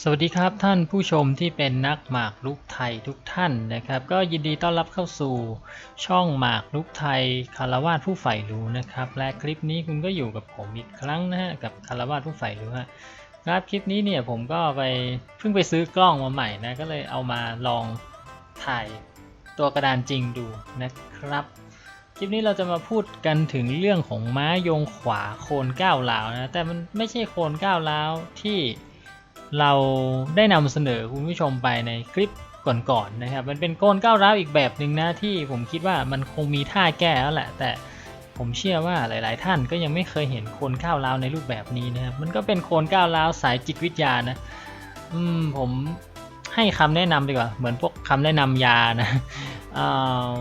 สวัสดีครับท่านผู้ชมที่เป็นนักหมากรุกไทยทุกท่านนะครับ ก็ยินดีต้อนรับเข้าสู่ช่องหมากรุกไทยคารวาสผู้ใฝ่รู้นะครับ และคลิปนี้คุณก็อยู่กับผมอีกครั้งนะฮะกับคารวาสผู้ใฝ่รู้ฮะครับคลิปนี้เนี่ยผมก็ไปเพิ่งไปซื้อกล้องมาใหม่นะก็เลยเอามาลองถ่ายตัวกระดานจริงดูนะครับ คลิปนี้เราจะมาพูดกันถึงเรื่องของม้ายงขวาโคนก้าวร้าวนะแต่มันไม่ใช่โคนก้าวร้าวที่ เราได้นำเสนอคุณผู้ชมไปในคลิปก่อนๆนะครับ มันเป็นโกนก้าวร้าวอีกแบบหนึ่งนะที่ผมคิดว่ามันคงมีท่าแก้แล้วแหละ แต่ผมเชื่อว่าหลายๆ ท่านก็ยังไม่เคยเห็นโคนก้าวร้าวในรูปแบบนี้นะครับ มันก็เป็นโคนก้าวร้าวสายจิตวิทยานะอืมผมให้คำแนะนำดีกว่า เหมือนพวกคำแนะนำยานะอ่า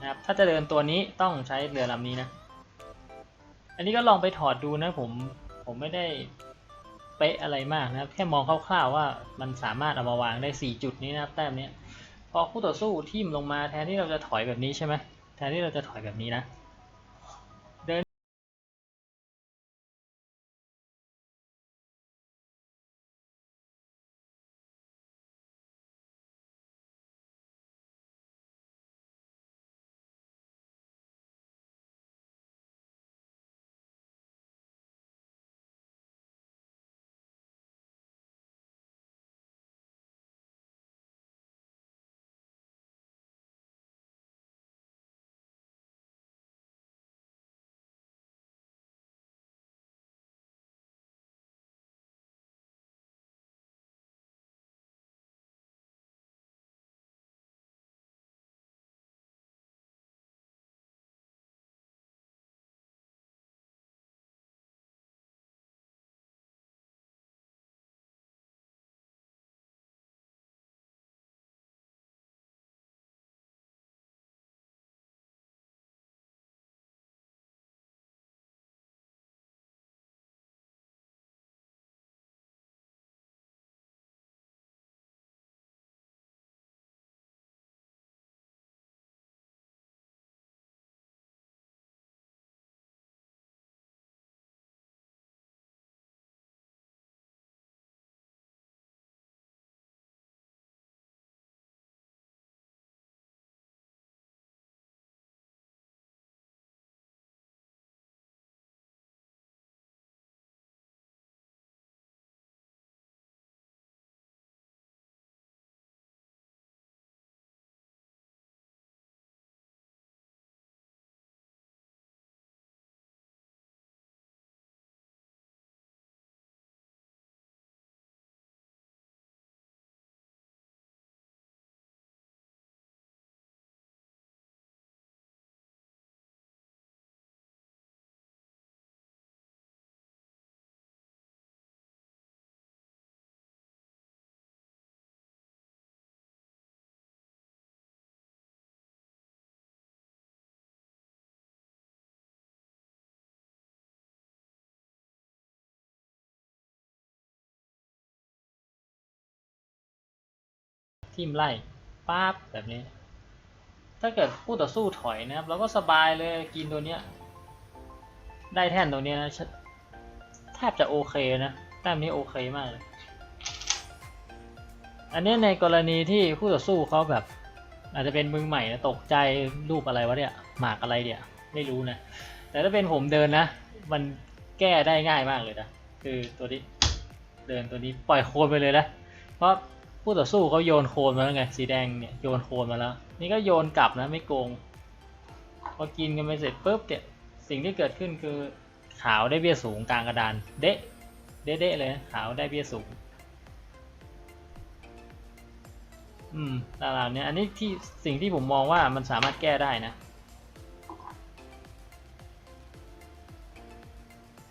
นะครับ ถ้าจะเดินตัวนี้ต้องใช้เรือลำนี้นะ อันนี้ก็ลองไปถอดดูนะผมผมไม่ได้เป๊ะอะไรมากนะครับ แค่มองคร่าวๆว่ามันสามารถเอามาวางได้ 4 จุดนี้นะครับแต้มเนี้ยพอคู่ต่อสู้ทิ่มลงมาแทนที่เราจะถอยแบบนี้ใช่ไหมแทนที่เราจะถอยแบบนี้นะ ทิมไล่ปั๊บแบบนี้ ถ้าเกิดคู่ต่อสู้ถอยนะครับเราก็สบายเลยกินตัวเนี้ย ได้แท่นตัวเนี้ยนะแทบจะโอเคนะแต้มนี้โอเคมากเลย อันนี้ในกรณีที่คู่ต่อสู้เขาแบบ อาจจะเป็นมือใหม่นะตกใจรูปอะไรวะเนี่ยหมากอะไรเนี่ยไม่รู้นะ แต่ถ้าเป็นผมเดินนะ มันแก้ได้ง่ายมากเลยนะ คือตัวนี้เดินตัวนี้ปล่อยโคลนไปเลยนะ เพราะ ผู้ต่อสู้เขาโยนโคลนมาแล้วไง สีแดงเนี่ยโยนโคลนมาแล้ว นี่ก็โยนกลับนะไม่โกง พอกินกันไปเสร็จปุ๊บเนี่ยสิ่งที่เกิดขึ้นคือขาวได้เบี้ยสูงกลางกระดานเดะเดะเดะเลยขาวได้เบี้ยสูง อืมตารางเนี้ยอันนี้ที่สิ่งที่ผมมองว่ามันสามารถแก้ได้นะ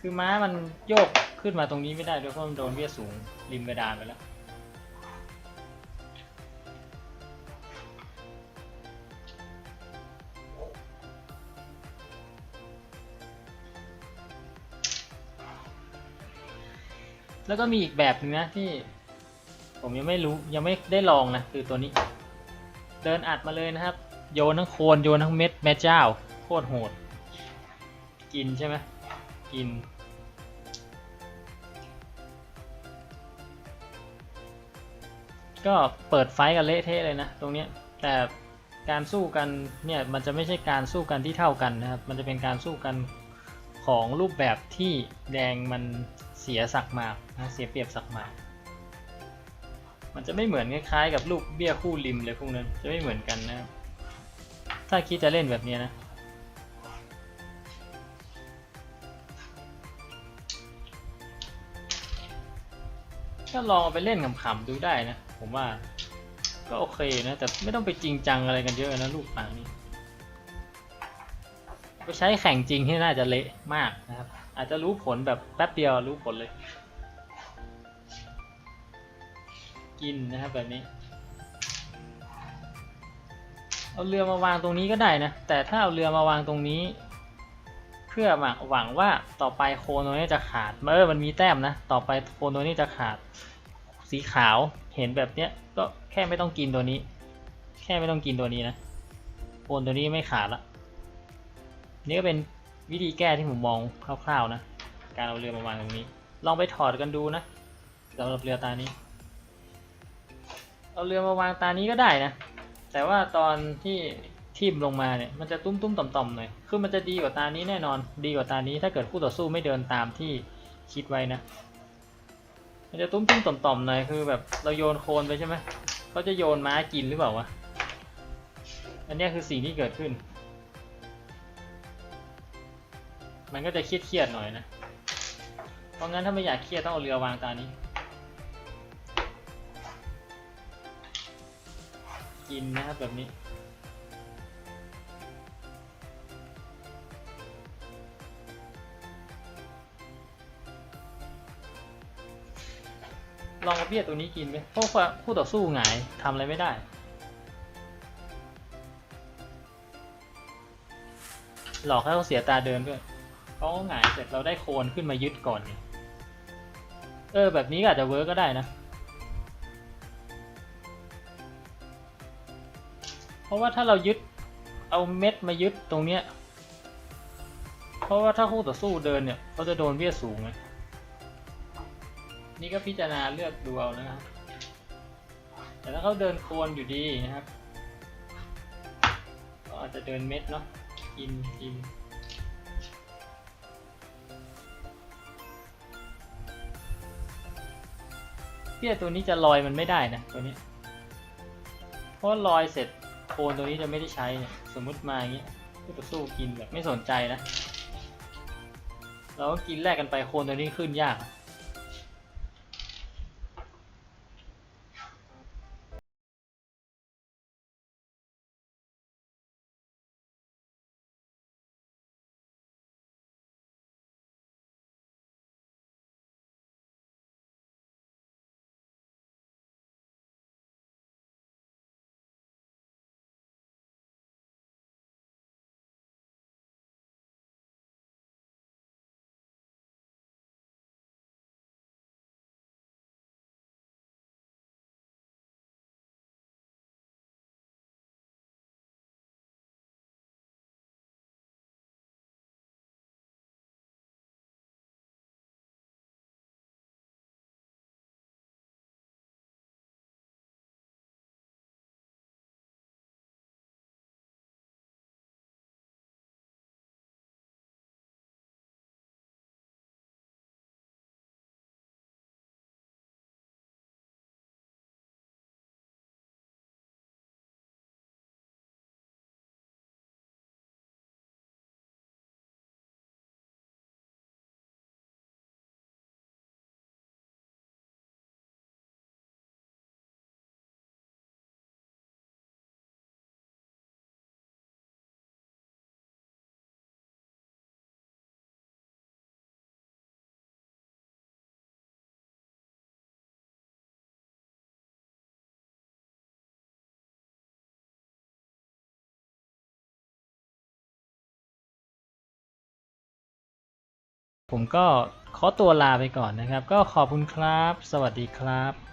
คือม้ามันโยกขึ้นมาตรงนี้ไม่ได้ด้วยเพราะมันโดนเบี้ยสูงริมกระดานไปแล้ว แล้วก็มีอีกแบบหนึงนะที่ ผมยังไม่รู้ยังไม่ได้ลองนะคือตัวนี้ เดินอัดมาเลยนะครับ โยนทั้งโคนโยนทั้งเม็ดแม่เจ้า โคตรโหด กินใช่ไหมกิน ก็เปิดไฟกันเละเทะเลยนะ ตรงเนี้ยแต่การสู้กันเนี่ยมันจะไม่ใช่การสู้กันที่เท่ากันนะครับ มันจะเป็นการสู้กันของรูปแบบที่แดงมัน เสียสักมากนะเสียเปรียบสักมาก มันจะไม่เหมือนคล้ายๆกับลูกเบี้ยคู่ริมเลยพวกนั้นจะไม่เหมือนกันนะครับถ้าคิดจะเล่นแบบนี้นะก็ลองเอาไปเล่นขำๆดูได้นะ ผมว่าก็โอเคนะ แต่ไม่ต้องไปจริงจังอะไรกันเยอะนะลูกหมากนี้ไปใช้แข่งจริงที่น่าจะเละมากนะครับ อาจจะรู้ผลแบบแป๊บเดียวรู้ผลเลย กินนะครับแบบนี้ เอาเรือมาวางตรงนี้ก็ได้นะ แต่ถ้าเอาเรือมาวางตรงนี้ เพื่อหวังหวังว่าต่อไปโคโนนี้จะขาดเออมันมีแต้มนะ ต่อไปโคโนนี้จะขาดสีขาวเห็นแบบเนี้ยก็แค่ไม่ต้องกินตัวนี้ แค่ไม่ต้องกินตัวนี้นะโคนตัวนี้ไม่ขาดละนี่ก็เป็น วิธีแก้ที่ผมมองคร่าวๆนะ การเอาเรือมาวางตรงนี้ ลองไปถอดกันดูนะสำหรับเรือตานี้ เอาเรือมาวางตานี้ก็ได้นะ แต่ว่าตอนที่ทิ่มลงมาเนี่ยมันจะตุ้มตุ้มๆต่อมๆหน่อย คือมันจะดีกว่าตานี้แน่นอน ดีกว่าตานี้ถ้าเกิดคู่ต่อสู้ไม่เดินตามที่คิดไว้นะ มันจะตุ้มตุ้มๆต่อมๆหน่อยคือแบบเราโยนโคลนไปใช่ไหมเขาจะโยนม้ากินหรือเปล่าวะ อันนี้คือสิ่งที่เกิดขึ้น มันก็จะเครียดๆหน่อยนะ เพราะงั้นถ้าไม่อยากเครียดต้องเอาเรือวางตานี้ กินนะครับแบบนี้ ลองเอาเบี้ยตัวนี้กินไหมเพราะว่าคู่ต่อสู้หงายทำอะไรไม่ได้หลอกให้เขาเสียตาเดินด้วย เขาหงายเสร็จเราได้โคนขึ้นมายึดก่อนไงเออ แบบนี้ก็อาจจะเวิร์กก็ได้นะ เพราะว่าถ้าเรายึดเอาเม็ดมายึดตรงเนี้ย เพราะว่าถ้าคู่ต่อสู้เดินเนี่ยเขาจะโดนเบี้ยสูงไงนี่ก็พิจารณาเลือกดูเอานะครับ แต่ถ้าเขาเดินโคนอยู่ดีนะครับ ก็อาจจะเดินเม็ดเนาะกินกิน เปี้ยตัวนี้จะลอยมันไม่ได้นะตัวนี้ เพราะลอยเสร็จโคนตัวนี้จะไม่ได้ใช้เนี่ยสมมติมาอย่างเงี้ก็จะสู้กินแบบไม่สนใจนะ เราก็กินแลกกันไปโคนตัวนี้ขึ้นยาก ผมก็ขอตัวลาไปก่อนนะครับ ก็ขอบคุณครับ สวัสดีครับ